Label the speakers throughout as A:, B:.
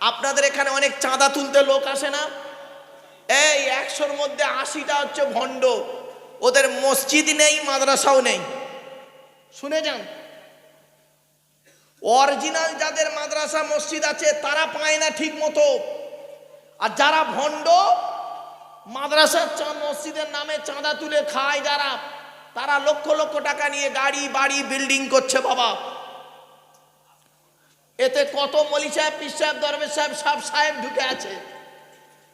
A: আপনাদের এখানে অনেক চাঁদা তুলতে লোক আসে না? এই একশোর মধ্যে আশিটা হচ্ছে ভণ্ড। ওদের মসজিদ নেই, মাদ্রাসাও নেই। শুনে যান। অরিজিনাল যাদের মাদ্রাসা মসজিদ আছে, তারা পায় না ঠিক মতো আর যারা ভণ্ড, মাদ্রাসার মসজিদের নামে চাঁদা তুলে খায় যারা, তারা লক্ষ লক্ষ টাকা নিয়ে গাড়ি, বাড়ি, বিল্ডিং করছে বাবা। এতে কত মলি সাহেব, পীর সাহেব, দরবেশ সাহেব, সব সাহেব ঢুকে আছে।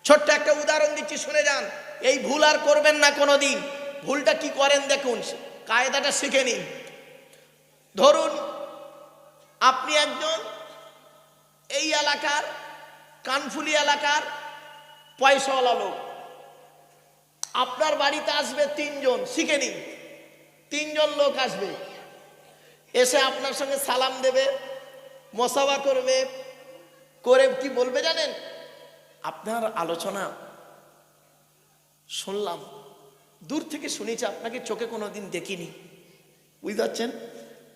A: ছোট্ট একটা উদাহরণ দিচ্ছি, শুনে যান। এই ভুল আর করবেন না কোনো দিন ভুলটা কি করেন দেখুন, কায়দাটা শিখে নিন। ধরুন, আপনি একজন এই এলাকার, কানফুলি এলাকার পয়সাওয়ালা লোক। আপনার বাড়িতে আসবে তিনজন, শিখে নিন। তিনজন লোক আসবে। এসে আপনার সঙ্গে সালাম দেবে। মশাবা করবে। করে কি বলবে জানেন? আপনার আলোচনা শুনলাম। দূর থেকে শুনেছি, আপনাকে চোখে কোনো দিন দেখিনি। বুঝতে পারছেন?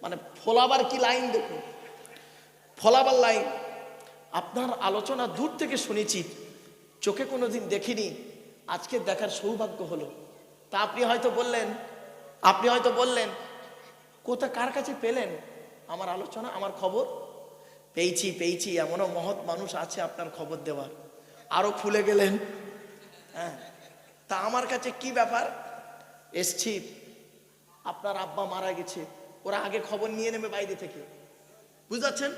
A: মানে ফলাবার কি লাইন দেখুন। ফলাবার লাইন। আপনার আলোচনা দূর থেকে শুনেছি, চোখে কোনো দিন দেখিনি। আজকে দেখার সৌভাগ্য হলো। তা আপনি হয়তো বললেন, আপনি হয়তো বললেন, কোথা কার কাছে পেলেন? আমার আলোচনা, আমার খবর? পেয়েছি পেয়েছি, এমনও মহৎ মানুষ আছে আপনার খবর দেওয়ার। আরও খুলে গেলেন। হ্যাঁ। তা আমার কাছে কি ব্যাপার? এসছি। আপনার আব্বা মারা গেছে। ওরা আগে খবর নিয়ে নেবে বাইরে থেকে। বুঝতে পারছেন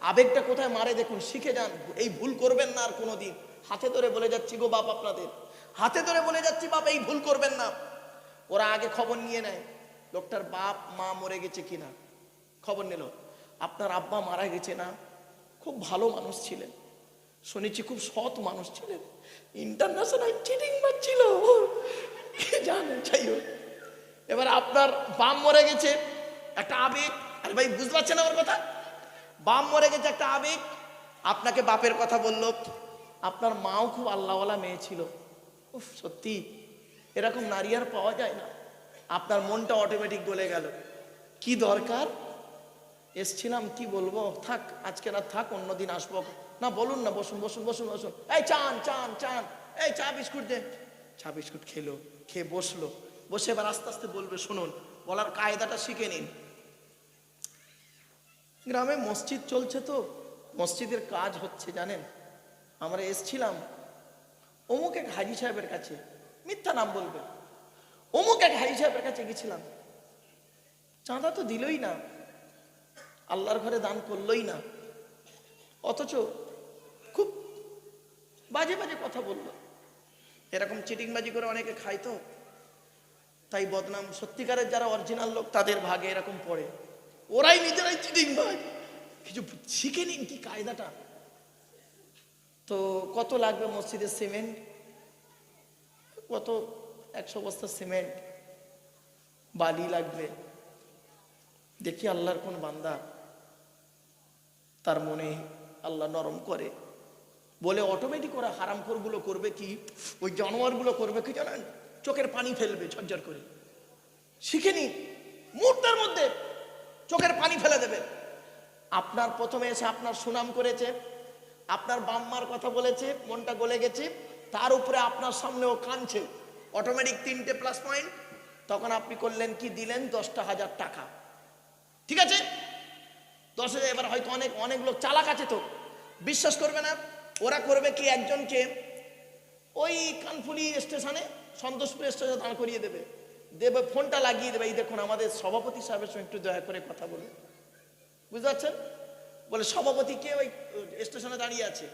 A: আবেগটা কোথায় মারে দেখুন, শিখে যান। এই ভুল করবেন না আর কোনোদিন। হাতে ধরে বলে যাচ্ছি গো বাপ আপনাদের। হাতে ধরে বলে যাচ্ছি, বাপ, এই ভুল করবেন না। ওরা আগে খবর নিয়ে নেয়। লোকটার বাপ, মা মরে গেছে কিনা? খবর নিল। আপনার আব্বা মারা গেছে না? খুব ভালো মানুষ ছিলেন। শুনেছি খুব সৎ মানুষ ছিলেন। ইন্টারন্যাশনাল চিটিং মারছিল। জানেন যাই এবার আপনার বাম মরে গেছে, একটা আবেগ। আরে ভাই, বুঝতে পারছেন আমার কথা? বাম মরে গেছে একটা আবেগ। আপনাকে বাপের কথা বলল। আপনার মাও খুব আল্লাহওয়ালা মেয়ে ছিল। উফ, সত্যি। এরকম নারী আর পাওয়া যায় না। আপনার মনটা অটোমেটিক গলে গেল। কি দরকার? এসছিলাম, কি বলব? থাক, আজকে না থাক, অন্যদিন আসব। না, বলুন না, বসুন বসুন বসুন বসুন। এই, চান চান চান। এই, চা, বিস্কুট দে। চা, বিস্কুট খেলো, খেয়ে বসল। বসে এবার আস্তে আস্তে বলবে, শুনুন, বলার কায়দাটা শিখে নিন। গ্রামে মসজিদ চলছে তো, মসজিদের কাজ হচ্ছে, জানেন? আমরা এসছিলাম, অমুক এক হাজি সাহেবের কাছে, মিথ্যা নাম বলবে। অমুক এক হাজি সাহেবের কাছে গেছিলাম। চাঁদা তো দিলই না। আল্লাহর ঘরে দান করলই না। অথচ খুব বাজে বাজে কথা বলল। এরকম চিটিংবাজি করে অনেকে খায় তো। তাই বদনাম। সত্যিকারের যারা অরিজিনাল লোক, তাদের ভাগে এরকম পড়ে। ওরাই নিজেরাই চিটিংবাজ। কিছু শিখে নিন কি কায়দাটা। তো কত লাগবে মসজিদের সিমেন্ট? কত? একশো বস্তা সিমেন্ট। বালি লাগবে। দেখি আল্লাহর কোন বান্দা। তার মনে আল্লাহ নরম করে। বলে অটোমেটিক ওরা হারামখোরগুলো করবে কি? ওই জানোয়ারগুলো করবে কি জানেন? চোখের পানি ফেলবে ঝরঝর করে। শিখে নিন। মুহূর্তের মধ্যে চোখের পানি ফেলে দেবে। আপনার প্রথমে এসে আপনার সুনাম করেছে, আপনার বাম্মার কথা বলেছে, মনটা গলে গেছে, তার উপরে আপনার সামনেও ও কাঁদছে। অটোমেটিক তিনটে প্লাস পয়েন্ট তখন আপনি করলেন কি? দিলেন দশটা হাজার টাকা। ঠিক আছে? দশ হাজার, এবার হয়তো অনেক অনেক লোক চালাক আছে তো। বিশ্বাস করবে না, ওরা করবে কি একজনকে ওই কানফুলি স্টেশনে, সন্তোষপুর স্টেশনে দাঁড় করিয়ে দেবে। দেবে, ফোনটা লাগিয়ে দেবে। এই দেখুন, আমাদের সভাপতি সাহেবের সঙ্গে একটু দয়া করে কথা বলুন। বুঝতে পারছেন? বলে, সভাপতি কে ওই স্টেশনে দাঁড়িয়ে আছে?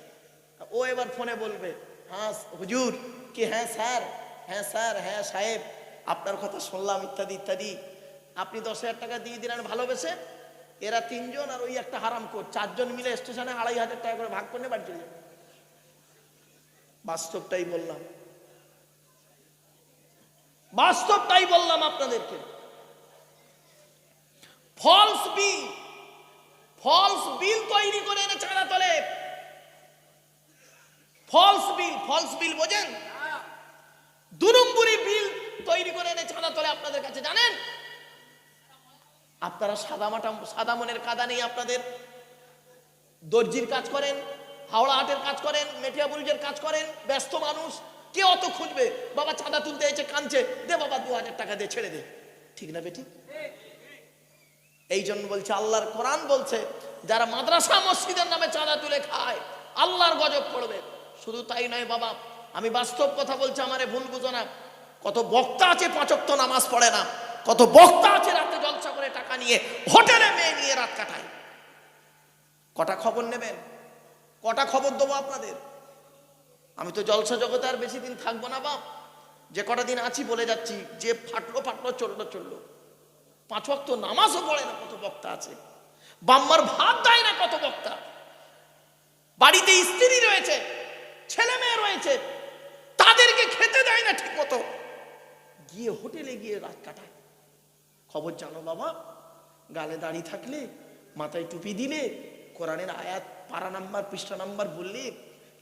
A: ও এবার ফোনে বলবে হ্যাঁ হুজুর। কি হ্যাঁ স্যার। হ্যাঁ স্যার হ্যাঁ সাহেব। আপনার কথা শুনলাম, ইত্যাদি ইত্যাদি। আপনি দশ হাজার টাকা দিয়ে দিলেন ভালোবেসে এরা তিনজন আর ওই একটা হারাম কর চারজন মিলে স্টেশনে আড়াই হাজার টাকা করে ভাগ করে বাড়ি চলে যাবে। বাস্তবটাই বললাম। বাস্তবটাই বললাম আপনাদেরকে। ফলস বিল ফলস বিল তৈরি করে এনে চাঁদা তোলে। ফলস বিল ফলস বিল বোঝেন? দু নম্বরই বিল তৈরি করে এনে চাঁদা তোলে আপনাদের কাছে, জানেন? আপনারা সাদা মাটা, সাদা মনের কাদা নেই আপনাদের দর্জির কাজ করেন, হাওড়া হাটের কাজ করেন মেটিয়া বুরুজের কাজ করেন, ব্যস্ত মানুষ, কে অত খুঁজবে? বাবা চাঁদা তুলতে এসে কাঁদছে, দে বাবা দু হাজার টাকা দিয়ে ছেড়ে দে। ঠিক না বেটি? এই জন্য বলছে, আল্লাহর কোরআন বলছে, যারা মাদ্রাসা মসজিদের নামে চাঁদা তুলে খায়, আল্লাহর গজব পড়বে। শুধু তাই নয় বাবা, আমি বাস্তব কথা বলছি, আমারে ভুল বুঝো না। কত বক্তা আছে পাঁচক্ত নামাজ পড়ে না। কত বক্তা আছে রাতে জলসা করে টাকা নিয়ে হোটেলে মেয়ে নিয়ে রাত কাটায়। কটা খবর নেবেন? কটা খবর দেবো আপনাদের? আমি তো জলসা জগতে আর বেশি দিন থাকব না, বাপ। যে কটা দিন আছি বলে যাচ্ছি, যে ফাটলো ফাটলো, চলল চলল। পাঁচ ওয়াক্ত নামাজও পড়ে না কত বক্তা আছে। বাম্মার ভাত দেয় না কত বক্তা। বাড়িতে স্ত্রী রয়েছে, ছেলে মেয়ে রয়েছে, তাদেরকে খেতে দেয় না ঠিক মতো গিয়ে হোটেলে গিয়ে রাত কাটায়। খবর জানো বাবা? গালে দাঁড়িয়ে থাকলে, মাথায় টুপি দিলে, কোরআনের আয়াত পারা নাম্বার, পৃষ্ঠা নাম্বার বললে,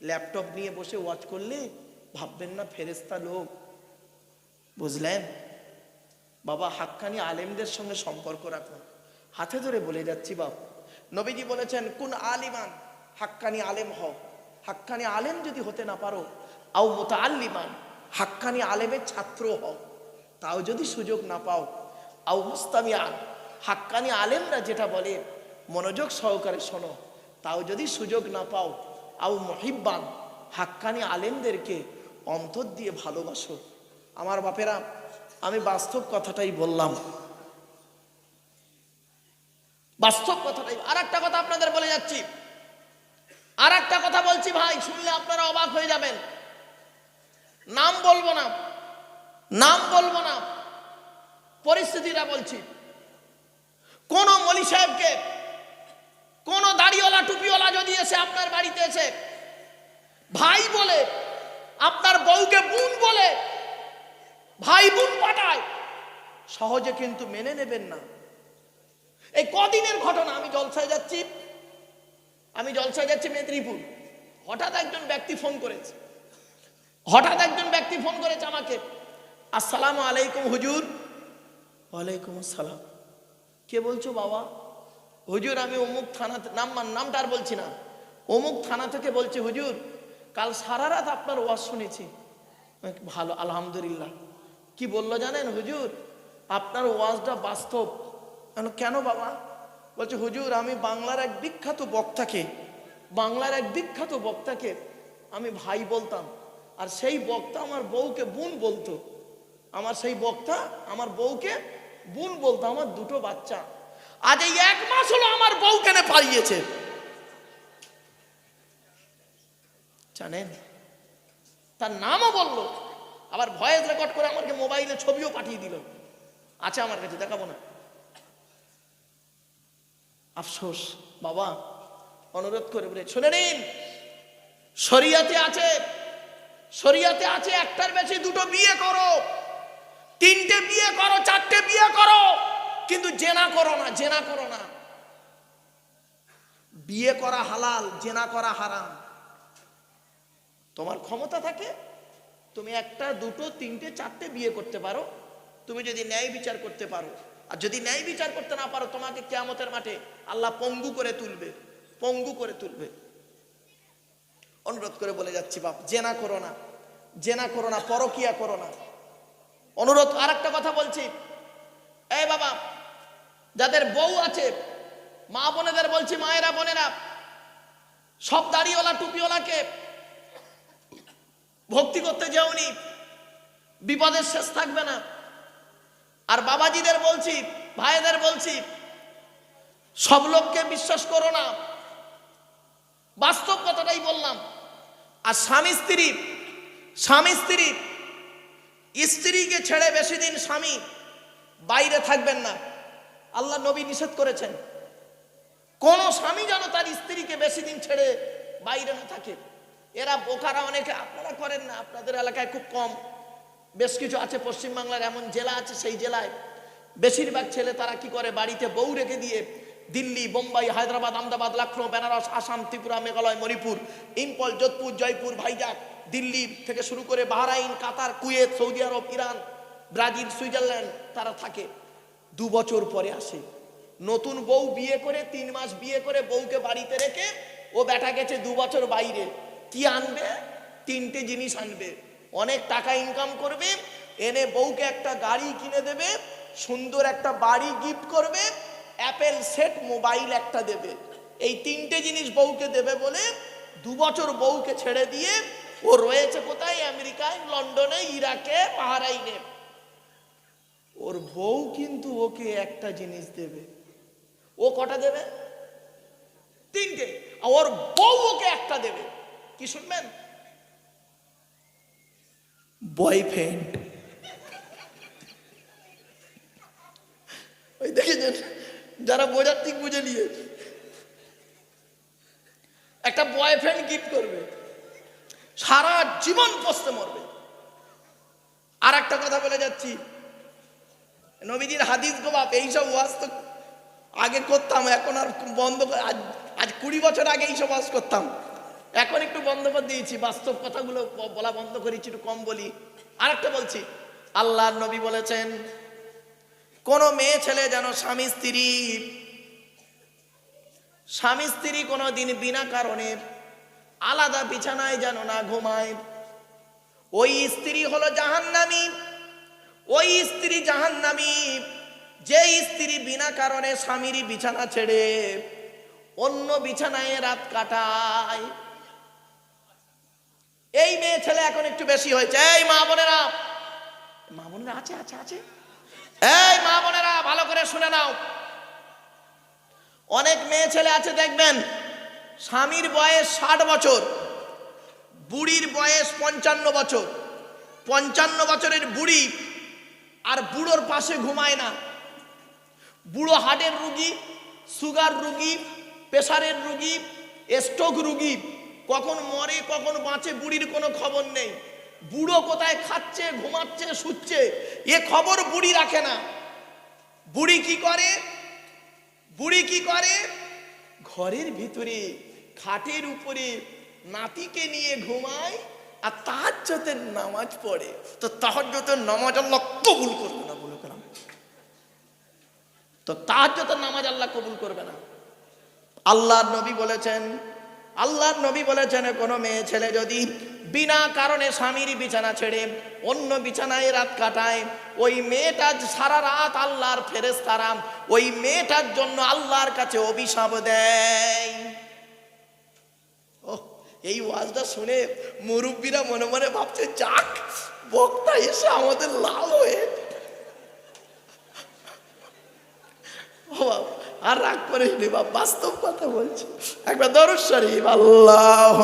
A: ল্যাপটপ নিয়ে বসে ওয়াচ করলে, ভাববেন না ফেরেস্তা লোক। বুঝলেন? বাবা, হাক্কানি আলেমদের সঙ্গে সম্পর্ক রাখুন হাতে ধরে বলে যাচ্ছি বাপ। নবীজি বলেছেন, কোন আলিমান, হাক্কানি আলেম হও। হাক্কানি আলেম যদি হতে না পারো, আও মোতাল্লিমান হাক্কানি আলেমের ছাত্র হও। তাও যদি সুযোগ না পাও আও মুস্তামিয়ান হাক্কানি আলেমরা যেটা বলে, মনোযোগ সহকারে শোনো। তাও যদি সুযোগ না পাও আউ মহিব্বান, হাক্কানি আলেমদেরকে অন্তর দিয়ে ভালোবাসো। আমার বাপেরা, আমি বাস্তব কথাটাই বললাম। বাস্তব কথাটাই আর একটা কথা আপনাদের বলে যাচ্ছি। আর একটা কথা বলছি ভাই, শুনলে আপনারা অবাক হয়ে যাবেন। নাম বলব না, নাম বলব না। পরিস্থিতিটা বলছি কোন মলি সাহেবকে, কোন দাড়িওয়ালা, টুপিওয়ালা যদি এসে আপনার বাড়িতে এসে ভাই বলে, আপনার বউকে বোন বলে, ভাই বোন পাঠায়, সহজে কিন্তু মেনে নেবেন না। এই কদিনের ঘটনা, আমি জলসায় যাচ্ছি, আমি জলসায় যাচ্ছি মেদিনীপুর। হঠাৎ একজন ব্যক্তি ফোন করেছে। হঠাৎ একজন ব্যক্তি ফোন করেছে আমাকে, আসসালামু আলাইকুম হুজুর। ওয়ালাইকুম আসসালাম। কে বলছো বাবা? হুজুর, আমি অমুক থানা নাম নামটা আর বলছি না। অমুক থানা থেকে বলছি, হুজুর, কাল সারা রাত আপনার ওয়াজ শুনেছি। ভালো, আলহামদুলিল্লাহ। কি বলল জানেন, হুজুর, আপনার ওয়াজটা বাস্তব। কেন বাবা? বলছে, হুজুর, আমি বাংলার এক বিখ্যাত বক্তাকে, বাংলার এক বিখ্যাত বক্তাকে আমি ভাই বলতাম। আর সেই বক্তা আমার বউকে বোন বলতো। আমার সেই বক্তা আমার বউকে বোন বলতো, আমার দুটো বাচ্চা। আজ এই এক মাস হলো আমার বউ কেন পালিয়েছে? জানেন? তার নামও বলল। আবার ভয়েস রেকর্ড করে আমাকে মোবাইলে ছবিও পাঠিয়ে দিল। আছে আমার কাছে, দেখাবো না। আফসোস, বাবা, অনুরোধ করে বলে, শুনে নিন, শরিয়াতে আছে শরিয়াতে আছে, একটার বেশি দুটো বিয়ে করো। তিনটে বিয়ে করো, চারটে বিয়ে করো। কিন্তু জেনা করো না, জেনা করো না। বিয়ে করা হালাল, জেনা করা হারাম। তোমার ক্ষমতা থাকে, তুমি একটা, দুটো, তিনটে, চারটে বিয়ে করতে পারো। তুমি যদি ন্যায় বিচার করতে পারো। আর যদি ন্যায় বিচার করতে না পারো, তোমাকে কেয়ামতের মাঠে আল্লাহ পঙ্গু করে তুলবে, পঙ্গু করে তুলবে। অনুরোধ করে বলে যাচ্ছি বাপ, জেনা করো না, জেনা করো না, পরকিয়া করো না। অনুরোধ আর একটা কথা বলছি। এই বাবা, যাদের বউ আছে, মা বোনেদের বলছি, মায়েরা বোনেরা, সব দাড়িওয়ালা, টুপিওয়ালাকে ভক্তি করতে যাওনি, বিপদের শেষ থাকবে না। আর বাবাজিদের বলছি, ভাইদের বলছি, সব লোককে বিশ্বাস করো না। বাস্তব কথাটাই বললাম। আর স্বামী স্ত্রী স্বামী স্ত্রী স্ত্রীকে ছেড়ে বেশি দিন স্বামী বাইরে থাকবেন না। আল্লাহ নবী নিষেধ করেছেন। কোন স্বামী যেন তার স্ত্রীকে বেশি দিন ছেড়ে বাইরে না থাকে। এরা বোকারা অনেকে, আপনারা করেন না, আপনাদের এলাকায় খুব কম। বেশ কিছু আছে পশ্চিমবাংলার, এমন জেলা আছে সেই জেলায়। বেশিরভাগ ছেলে তারা কি করে, বাড়িতে বউ রেখে দিয়ে দিল্লি, বোম্বাই, হায়দ্রাবাদ, আহমেদাবাদ লখনৌ বেনারস, আসাম, ত্রিপুরা, মেঘালয়, মণিপুর, ইম্পল, যোধপুর, জয়পুর ভাইজাগ দিল্লি থেকে শুরু করে Bahrain, Qatar, Kuwait, Saudi Arab, Iran, Brazil, Switzerland তারা থাকে। দু বছর পরে আসে। নতুন বউ বিয়ে করে, তিন মাস বিয়ে করে বউকে বাড়িতে রেখে ও বেটা গেছে দু বছর বাইরে। কি আনবে? তিনটে জিনিস আনবে। অনেক টাকা ইনকাম করবে, এনে বউকে একটা গাড়ি কিনে দেবে, সুন্দর একটা বাড়ি গিফট করবে অ্যাপেল সেট মোবাইল একটা দেবে। এই তিনটে জিনিস বউকে দেবে বলে দু বছর বউকে ছেড়ে দিয়ে ও রয়েছে কোথায়? আমেরিকায়, লন্ডনে, ইরাকে, বাহারাইনে। ওর বউ কিন্তু ওকে একটা জিনিস দেবে। ও কটা দেবে? তিনটে। ওর বউ ওকে একটা দেবে। কি শুনবেন? বয়ফ্রেন্ড ওই দেখেছেন যারা বোঝার ঠিক বুঝে নিয়েছে একটা বয়ফ্রেন্ড গিফট করবে। সারা জীবন পস্তে মরবে। আর একটা কথা বলে যাচ্ছি। নবীজির হাদিস গোবাপ এইসব ওয়াজ তো আগে করতাম, এখন আর বন্ধ আজ আজ কুড়ি বছর আগে এইসব ওয়াজ করতাম। এখন একটু বন্ধ করে দিয়েছি, বাস্তব কথাগুলো বলা বন্ধ করেছি, একটু কম বলি। আর একটা বলছি, আল্লাহর নবী বলেছেন কোন মেয়ে ছেলে যেন স্বামী স্ত্রী। স্বামী স্ত্রী কোনো দিন বিনা কারণে আলাদা বিছানায় যেন না ঘুমায়। ওই স্ত্রী হলো জাহান্নামী। ওই স্ত্রী জাহান্নামী যে স্ত্রী বিনা কারণে স্বামীর বিছানা ছেড়ে অন্য বিছানায় রাত কাটায়। এই মেয়ে ছেলে এখন একটু বেশি হয়েছে। এই মা বোনেরা মা বোনেরা, আছে আছে আছে। এই মা বোনেরা, ভালো করে শুনে নাও। অনেক মেয়ে ছেলে আছে, দেখবেন, স্বামীর বয়স ষাট বছর, বুড়ির বয়স পঞ্চান্ন বছর। পঞ্চান্ন বছরের বুড়ি আর বুড়োর পাশে ঘুমায় না। বুড়ো হার্টের রুগী, সুগার রুগী প্রেশারের রুগী, স্ট্রোক রুগী, কখন মরে, কখন বাঁচে, বুড়ির কোনো খবর নেই। বুড়ো কোথায় খাচ্ছে, ঘুমাচ্ছে, শুচ্ছে, এ খবর বুড়ি রাখে না। বুড়ি কি করে? বুড়ি কি করে? ঘরের ভিতরে, খাটের উপরে নাতিকে নিয়ে ঘুমায় আর তাহাজ্জতের নামাজ পড়ে। তো তাহাজ্জতের নামাজ আল্লাহ কবুল করবে না বলে কেন তো তাহাজ্জতের নামাজ আল্লাহ কবুল করবে না। আল্লাহর নবী বলেছেন আল্লাহর নবী বলেছেন কোনো মেয়ে ছেলে যদি বিনা কারণে স্বামীর বিছানা ছেড়ে অন্য বিছানায় রাত কাটায় ওই মেয়েটা সারা রাত আল্লাহর ফেরেস্তারা ওই মেয়েটার জন্য আল্লাহর কাছে অভিশাপ দেয়। এই ওয়াজটা শুনে মুরব্বীরা মনে মনে ভাবছে যাক বক্তা এসে আমাদের লাল হয়ে বাবা, আর রাগ করে নি, বাপ, বাস্তব কথা বলছি। একবার দরুদ শরীফ আল্লাহ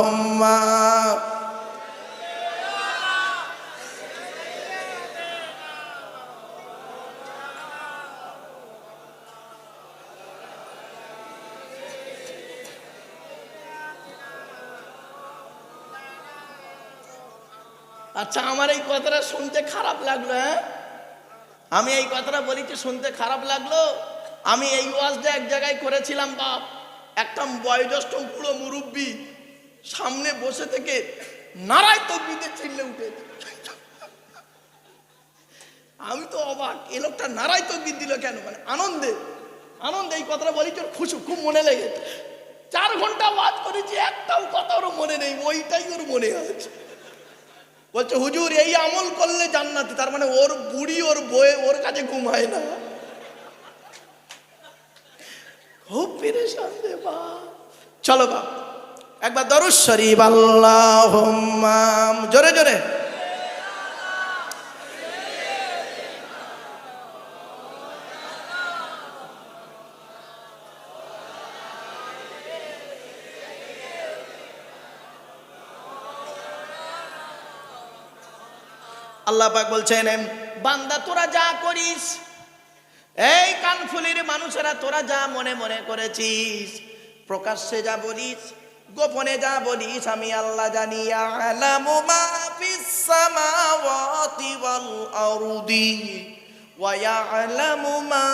A: আচ্ছা আমার এই কথাটা শুনতে খারাপ লাগল হ্যাঁ? আমি এই কথাটা বলেছি শুনতে খারাপ লাগল? আমি এই ওয়াজটা এক জায়গায় করেছিলাম, বাপ। একটা বয়োজ্যেষ্ঠ পুরো মুরব্বী সামনে বসে থেকে নারায় তকবিতে চিল্লে উঠে আমি তো অবাক, এ লোকটা নারায় তকবির দিল কেন? মানে আনন্দে আনন্দে এই কথাটা বলি তোর খুশু, খুব মনে লেগে চার ঘণ্টা ওয়াজ করেছি, একটাও কথা ওর মনে নেই, ওইটাই ওর মনে আছে। বলছে, হুজুর, এই আমল করলে জান্নাতি। তার মানে ওর বুড়ি ওর বয়ে, ওর কাছে ঘুমায় না। খুব পেরেশান রে বাপ চলো বাপ একবার দরুদ শরীফ আল্লাহ জোরে জোরে। আল্লাহ পাক বলছেন, বান্দা, তোরা যা করিস এই কানফুলির মানুষেরা, তোরা যা মনে মনে করেছিস, প্রকাশ্যে যা বলিস, গোপনে যা বলিস, আমি আল্লাহ জানি, আলামু মা ফিস সামাওয়াতি ওয়াল আরদি মা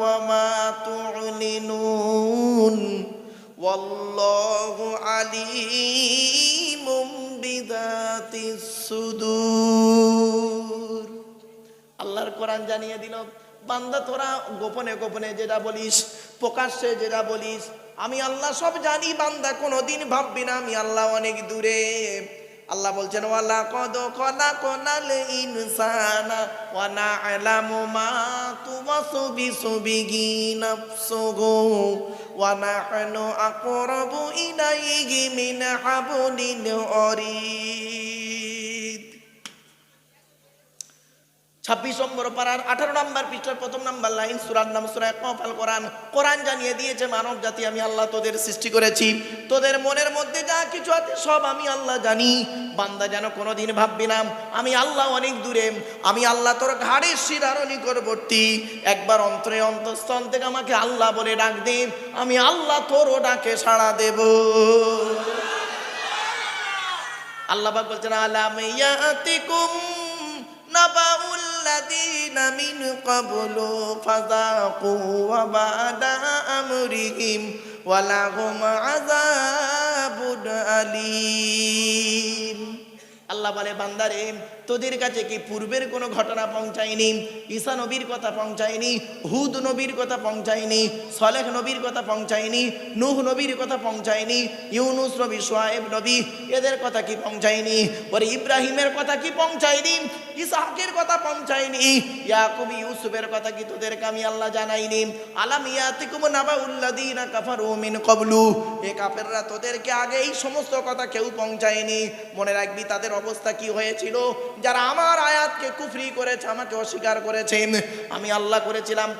A: ওয়া মা তু'লিনুন, ওয়াল্লাহু আলিমুম বিদাতিস সুদূর। আল্লাহর কোরআন জানিয়ে দিল, বান্দা তোরা গোপনে গোপনে যেটা বলিস, প্রকাশ্যে যেটা বলিস, আমি আল্লাহ সব জানি, বান্দা কোনোদিন ভাববি না আমি আল্লাহ অনেক দূরে। আল্লাহ বলছেন ওয়ালা কদ কলা কোনাল ইনসানা ওয়ানা আলামু মা তুমাসু বিসুবিহি নাফসুহু ওয়া নাহনু আকরাবু ইলাইহি মিন হাবলিল ওয়ারিদ ছাব্বিশ নম্বর পাড়ার আঠারো নম্বর পৃষ্ঠার প্রথম নম্বর লাইন, সুরার নাম সুরা কফাল কোরআন। কোরআন জানিয়ে দিয়েছে, মানব জাতি, আমি আল্লাহ তোদের সৃষ্টি করেছি। তোদের মনের মধ্যে যা কিছু আছে, সব আমি আল্লাহ জানি। বান্দা যেন কোনোদিন ভাববি না, আমি আল্লাহ অনেক দূরে। আমি আল্লাহ তোর ঘাড়ের শিরারও নিকটবর্তী। একবার অন্তরে অন্তঃস্থল থেকে আমাকে আল্লাহ বলে ডাক দে, আমি আল্লাহ তোরও ডাকে সাড়া দেব। আল্লাহ বলছেন, আলাম ইয়াতিকুম নাবাউল্লাযীনা মিন ক্বাবলু ফাযাকু ওয়াবাদা আমরিহিম ওয়ালাহুম আযাবুন আলীম আল্লাহ বলে বান্দারে তোদের কাছে কি পূর্বের কোনো ঘটনা পৌঁছায়নি? ঈসা নবীর কথা পৌঁছায়নি? হুদ নবীর কথা পৌঁছায়নি? সলেহ নবীর কথা পৌঁছায়নি? নুহ নবীর কথা পৌঁছায়নি? ইউনুস নবী সোয়েব নবী, এদের কথা কি পৌঁছায়নি? ওরে ইব্রাহিমের কথা কি পৌঁছায়নি? ইসাহাকের কথা পৌঁছায়নি? ইয়াকুব ইউসুফের কথা কি তোদেরকে আমি আল্লাহ জানাইনি? আলাম ইয়াতিকুম নাবা উল্লাদিনা কাফারু মিন কবলু এ কাফেররা তোদেরকে আগে এই সমস্ত কথা কেউ পৌঁছায়নি। মনে রাখবি তাদের অবস্থা কি হয়েছিল? যারা আমার আয়াতকে কুফরি করেছে, আমাকে অস্বীকার করেছেন, আমি আল্লাহ করেছিলাম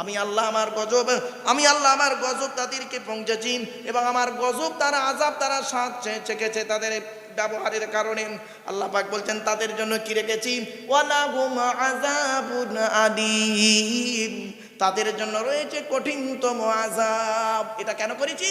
A: আমি আল্লাহ আমার গজব, আমি আল্লাহ আমার গজব তাদেরকে পৌঁছেছি এবং আমার গজব তারা আজাব তারা সাথ চেকেছে তাদের ব্যবহারের কারণে। আল্লাহ পাক বলছেন, তাদের জন্য কি রেখেছি? তাদের জন্য রয়েছে কঠিনতম আজাব এটা কেন করেছি?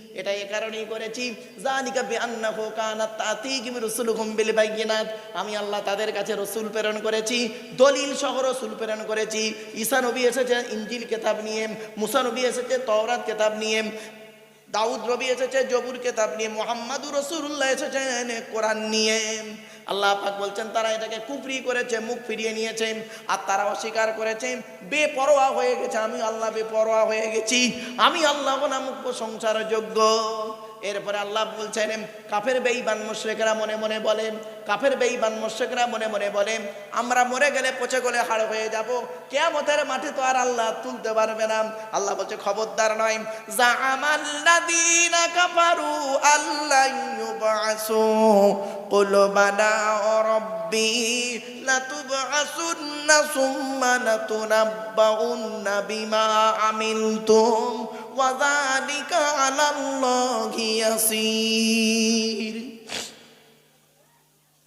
A: এটা এ কারণেই করেছি। জানিকা বি বিআন্নাহু কানাত তাতিহিম রুসুলুহুম বিল বাইয়িনাত আমি আল্লাহ তাদের কাছে রসুল প্রেরণ করেছি দলিল সহ রসুল প্রেরণ করেছি। ঈসা নবী এসেছে ইঞ্জিল কিতাব নিয়ে, মুসা নবী এসেছে তওরাত কিতাব নিয়ে, দাউদ রবি এসেছে জবুর কেতাব নিয়ে, মোহাম্মদুর রসুল্লাহ এসেছেন কোরআন নিয়ে। আল্লাহ পাক বলছেন, তারা এটাকে কুফরি করেছে, মুখ ফিরিয়ে নিয়েছে, আর তারা অস্বীকার করেছে, বেপরোয়া হয়ে গেছে। আমি আল্লাহ বেপরোয়া হয়ে গেছি। আমি আল্লাহ নামক প্রশংসার যোগ্য এরপরে আল্লাহ বলছেন, কাফের বেইবান মুশ্রেকরা মনে মনে বলে কাফের বেইবান মুশ্রেকরা মনে মনে বলে আমরা মরে গেলে পচে গলে হাড় হয়ে যাব, কেয়ামতের মাঠে তো আর আল্লাহ তুলতে পারবে না। আল্লাহ বলছে, খবরদার নয়। জামাল্লাযীনা কাফারু আল্লাহ ইউবাসু কুল বালা রাব্বি লাতুবআসুন্না সুম্মা লাতুনাব্বাউন্না বিমা আমিলতুম ওয়া যালিকা আলাল্লাহি ইয়াসির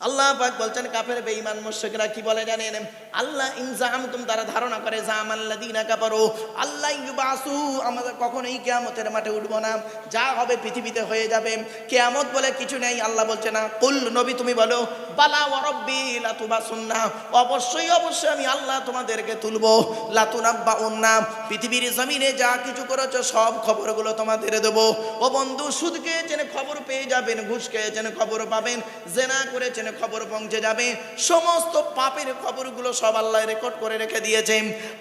A: আল্লাহ পাক বলছেন কাফের বেঈমান মুশরিকরা কি বলে জানেন? আল্লাহ ইনজামতুম তারা ধারণা করে জামাল্লাযিনা কাফারু, আল্লাহ ইউবাসু আমাদের কখনোই কিয়ামতের মাঠে উঠবো না। যা হবে পৃথিবীতে হয়ে যাবে। কিয়ামত বলে কিছু নেই, আল্লাহ বলছে না। কুল নবী তুমি বলো, বালা ওয়া রব্বি লাতুবাসুন্না, অবশ্যই অবশ্যই আমি আল্লাহ তোমাদেরকে তুলবো। লাতুনাব্বাউন্না, পৃথিবীর জমিনে যা কিছু করেছ, সব খবরগুলো তোমাদের দেবো। ও বন্ধু, সুদ খেয়েছেন, খবর পেয়ে যাবেন, ঘুষ খেয়েছেন, খবর পাবেন, জেনা করেছেন খবর পৌঁছে যাবে। সমস্ত পাপের খবরগুলো সব আল্লাহ রেকর্ড করে রেখে দিয়েছে।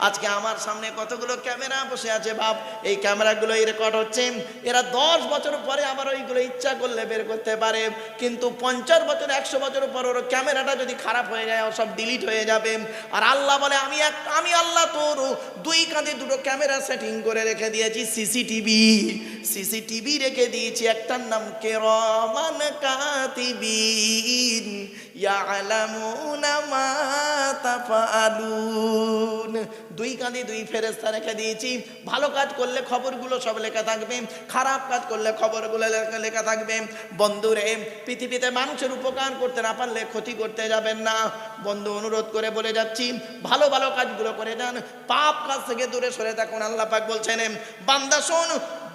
A: আজকে আমার সামনে কতগুলো ক্যামেরা বসে আছে বাপ? এই ক্যামেরাগুলো এই রেকর্ড হচ্ছে। এরা দশ বছর পরে আবার ওইগুলো ইচ্ছা করলে বের করতে পারে। কিন্তু পঞ্চাশ বছর, একশো বছর পর ওর ক্যামেরাটা যদি খারাপ হয়ে যায় সব ডিলিট হয়ে যাবে। আর আল্লাহ বলে, আমি এক, আমি আল্লাহ তোর দুই কাঁধে দুটো ক্যামেরা সেটিং করে রেখে দিয়েছি সিসিটিভি সিসিটিভি রেখে দিয়েছি, একটার নাম কেরমান কাতিবিন। দুই কাঁধে দুই ফেরেস্তা রেখে দিয়েছি। ভালো কাজ করলে খবরগুলো সব লেখা থাকবে। খারাপ কাজ করলে খবরগুলো লেখা লেখা থাকবে। বন্ধুরে, পৃথিবীতে মানুষের উপকার করতে না পারলে ক্ষতি করতে যাবেন না। বন্ধু, অনুরোধ করে বলে যাচ্ছি, ভালো ভালো কাজগুলো করে যান পাপ কাজ থেকে দূরে সরে থাকুন, আল্লাহ পাক বলছেন। বান্দা, শোন,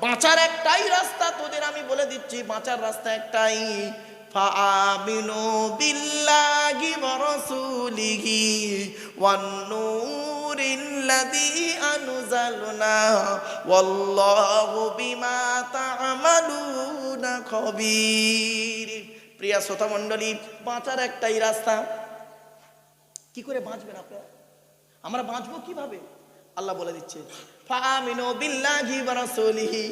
A: বাঁচার একটাই রাস্তা তোদের আমি বলে দিচ্ছি। বাঁচার রাস্তা একটাই। বিল্লাহি ওয়া রাসূলিহি ওয়ান নূরিল্লাযী আনজালনা ওয়াল্লাহু বিমা তা'মালুনা খবীর প্রিয়া শ্রোতা মণ্ডলী বাঁচার একটাই রাস্তা। কি করে বাঁচবেন আপনারা? আমরা বাঁচবো কীভাবে? আল্লাহ বলে দিচ্ছে ফামিনো বিল্লাহি ওয়া রাসূলিহি।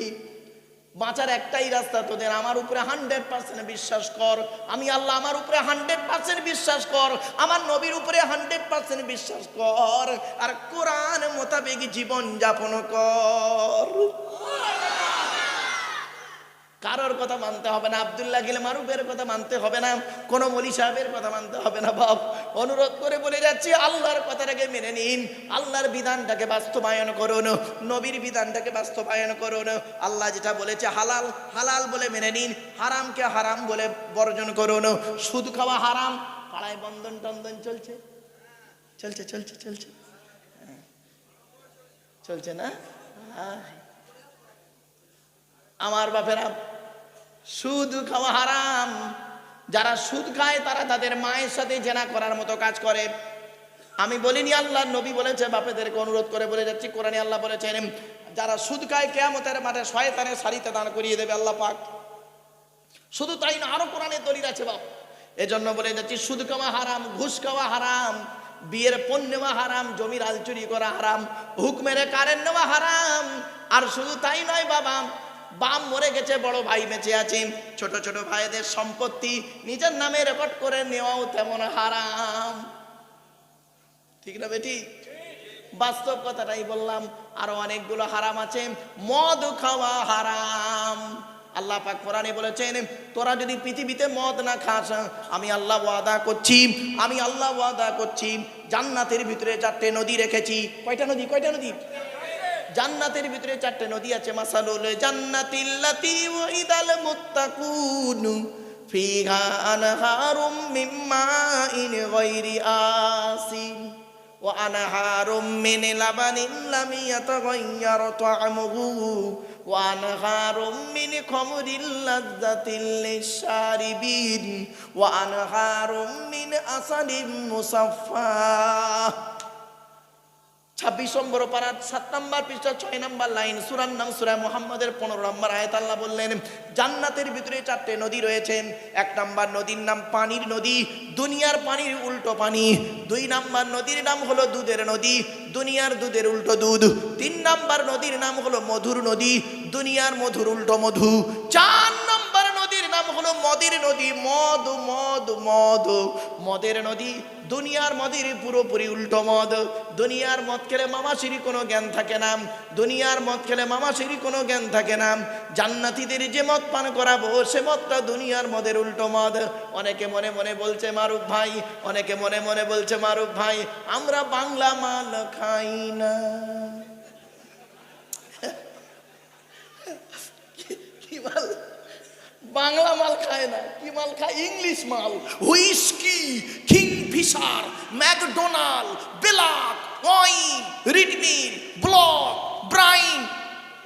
A: বাঁচার একটাই রাস্তা তোদের। আমার উপরে হান্ড্রেড পার্সেন্ট বিশ্বাস কর। আমি আল্লাহ, আমার উপরে হান্ড্রেড পার্সেন্ট বিশ্বাস কর। আমার নবীর উপরে হান্ড্রেড পার্সেন্ট বিশ্বাস কর। আর কোরআন মোতাবেক জীবন যাপন কর। কারোর কথা মানতে হবে না, আবদুল্লাহ গিল মারুফের কথা মানতে হবে না, কোন মলি সাহেবের কথা মানতে হবে না, বাপ। অনুরোধ করে বলে যাচ্ছি, আল্লাহর কথাটাকে মেনে নিন, আল্লাহর বিধানটাকে বাস্তবায়ন করুন, নবীর বিধানটাকে বাস্তবায়ন করুন। আল্লাহ যেটা বলেছে হালাল হালাল বলে মেনে নিন, হারামকে হারাম বলে বর্জন করুন। সুদ খাওয়া হারাম, পাড়ায় বন্ধন টন্দন চলছে? চলছে চলছে চলছে। হ্যাঁ। চলছে না? হ্যাঁ। আমার বাপেরা, সুদ খাওয়া হারাম। যারা সুদ খায়, তারা তাদের মায়ের সাথে জেনা করার মতো কাজ করে। আমি বলিনি, আল্লাহ নবী বলেছে, বাপেদেরকে অনুরোধ করে বলে যাচ্ছি, কোরআনে আল্লাহ বলেছেন, যারা সুদ খায়, কেয়ামতের মাঠে শয়তানের সারিতে দান করিয়ে দেবে আল্লাহ পাক। শুধু তাই না, আরও কোরআনে দলিল আছে বাপ। এজন্য বলে যাচ্ছি, সুদ খাওয়া হারাম, ঘুষ খাওয়া হারাম, বিয়ের পণ নেওয়া হারাম, জমির আল চুরি করা হারাম, হুক মেরে কারেন্ট নেওয়া হারাম। আর শুধু তাই নয় বাবা বাম মরে গেছে, বড় ভাই বেঁচে আছে। ছোট ছোট ভাইদের সম্পত্তি নিজের নামে রেকর্ড করে নেওয়াও তেমন হারাম। ঠিক না বেটি? বাস্তব কথাটাই বললাম, আরও অনেকগুলো হারাম আছে। মদ খাওয়া হারাম। আল্লাহ পাক কোরআনে বলেছেন, তোরা যদি পৃথিবীতে মদ না খাস, আমি আল্লাহ ওয়াদা করছি, আমি আল্লাহ ওয়াদা করছি। জান্নাতের ভিতরে চারটে নদী রেখেছি। কয়টা নদী? কয়টা নদী? জান্নাতের ভিতরে চারটে নদী আছে মাসালুল জান্নাতিল্লাতি ওয়াইদাল মুত্তাকুন। ফিহা আনহারুম মিন মাইন গায়রি আসিন। ওয়া আনহারুম মিন লাবানিন লাম ইয়াতাগায়্যার তা'মুহু। ওয়া আনহারুম মিন খামরিল লাযযাতিল লিশশারিবিন। ওয়া আনহারুম মিন ছাব্বিশ নম্বর পাড়ার সাত নম্বর পৃষ্ঠা, ছয় নম্বর লাইন, সুরার নাম সুরা মোহাম্মদের পনেরো নম্বর আয়াত আল্লাহ বললেন, জান্নাতের ভিতরে চারটে নদী রয়েছে। এক নম্বর নদীর নাম পানির নদী, দুনিয়ার পানির উল্টো পানি। দুই নাম্বার নদীর নাম হলো দুধের নদী, দুনিয়ার দুধের উল্টো দুধ। তিন নাম্বার নদীর নাম হলো মধুর নদী, দুনিয়ার মধুর উল্টো মধু। চার হলো মদের নদী, মদ মদ মদ। মদের নদী, দুনিয়ার মদের পুরোপুরি উল্টো মদ। দুনিয়ার মদ খেলে মামাসিরি কোনো জ্ঞান থাকে না। দুনিয়ার মদ খেলে মামাসিরি কোনো জ্ঞান থাকে না। জান্নাতীদের যে মদ পান করাবো, সে মদটা দুনিয়ার মদের উল্টো মদ। অনেকে মনে মনে বলছে, মারুফ ভাই। অনেকে মনে মনে বলছে, মারুফ ভাই, আমরা বাংলা মাল খাই না। কি মাল? বাংলা মাল খায় না, কি মাল খায়? ইংলিশ মাল, হুইস্কি, কিংফিশার, ম্যাকডোনাল্ড, বেলাক, ওয়াইন, রিডমিল, ব্লক, ব্রাইন।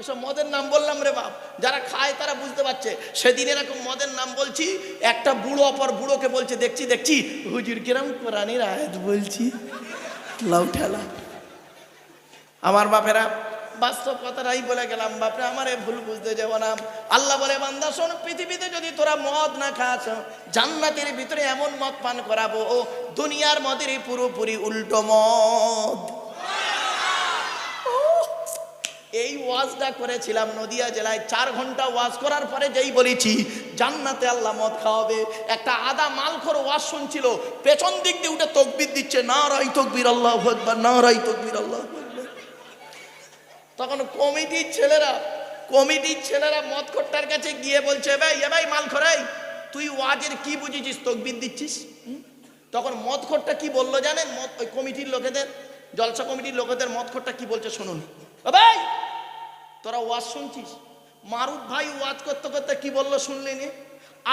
A: এসব মদের নাম বললাম রে বাপ, যারা খায় তারা বুঝতে পারছে। সেদিন এরকম মদের নাম বলছি, একটা বুড়ো অপর বুড়োকে বলছে, দেখছি দেখছি, হুজুর কিরম কোরআনের আয়াত বলছি। লাউ ঠেলা আমার বাপেরা বাস্তব কথাটাই বলে গেলাম, বাপরে, আমারে ভুল বুঝতে যাব না। আল্লাহ বলে, বান্দা, শোন, পৃথিবীতে যদি তোরা মদ না খাস, জান্নাতের ভিতরে এমন মদ পান করাবো, ও, দুনিয়ার মদের পুরোপুরি উল্টো মদ। এই ওয়াজটা করেছিলাম নদিয়া জেলায়, চার ঘণ্টা ওয়াজ করার পরে যেই বলেছি, জান্নাতে আল্লাহ মদ খাওয়াবে। একটা আদা মালখোর ওয়াজ শুনছিল, পেছন দিক দিয়ে উঠে তকবির দিচ্ছে না রাই তকবির, আল্লাহ না রাই তকবির, আল্লাহ তখন কমিটির ছেলেরা কমিটির ছেলেরা মদ খোট্টার কাছে গিয়ে বলছে ভাই, এ ভাই মাল খরাই তুই ওয়াজের কি বুঝেছিস, তকবির দিচ্ছিস? তখন মদ খোট্টা কি বলল জানেন? মদ, ওই কমিটির লোকেদের, জলসা কমিটির লোকেদের মদ খোট্টা কি বলছে শুনুন। ভাই, তোরা ওয়াজ শুনছিস? মারুফ ভাই ওয়াজ করতে করতে কি বলল শুনলি নি?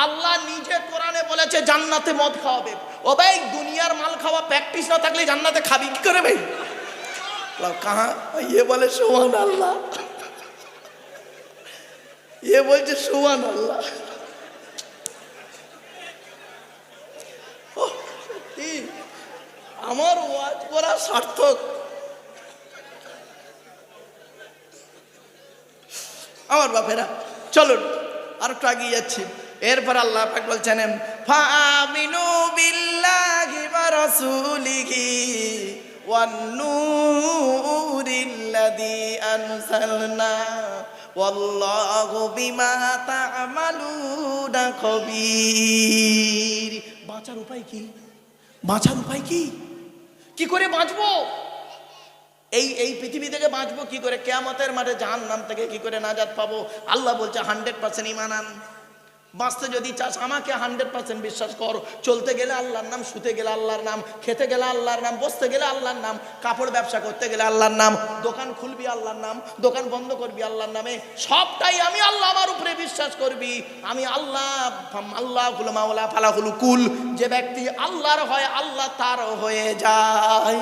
A: আল্লাহ নিজে কোরআনে বলেছে, জান্নাতে মদ খাওয়াবে। ও ভাই, দুনিয়ার মাল খাওয়া প্র্যাকটিস না থাকলে জান্নাতে খাবি কি করে ভাই? ইয়ে বলে, সোহান আল্লাহ। এ বলছে সুমান আল্লাহ। আমার ওয়াজ করা সার্থক। আমার বাপেরা, চলুন আর একটু আগিয়ে যাচ্ছি। এরপর আল্লাহ পাক বলছেন ফা ফামিনু বিল্লাহি ওয়া রাসূলিহি। ওয়ান নূরিল্লাযী আনসালনা, ওয়াল্লাহু বিমা তা'মালুনা খবীর। বাঁচার উপায় কি? বাঁচার উপায় কি? কি করে বাঁচবো? এই এই পৃথিবী থেকে বাঁচবো কি করে? কেয়ামতের মাঠে জাহান নাম থেকে কি করে নাজাত পাবো? আল্লাহ বলছে, হান্ড্রেড পার্সেন্ট ইমান আন। বাঁচতে যদি চাস, আমাকে হান্ড্রেড পার্সেন্ট বিশ্বাস কর। চলতে গেলে আল্লাহর নাম, শুতে গেলে আল্লাহর নাম, খেতে গেলে আল্লাহর নাম, বসতে গেলে আল্লাহর নাম, কাপড় ব্যবসা করতে গেলে আল্লাহর নাম, দোকান খুলবি আল্লাহর নাম, দোকান বন্ধ করবি আল্লাহর নামে, সবটাই আমি আল্লাহ আমার উপরে বিশ্বাস করবি। আমি আল্লাহ আল্লাহ হুল মাওলা ফালা হুল কুল। যে ব্যক্তি আল্লাহর হয়, আল্লাহ তার হয়ে যায়।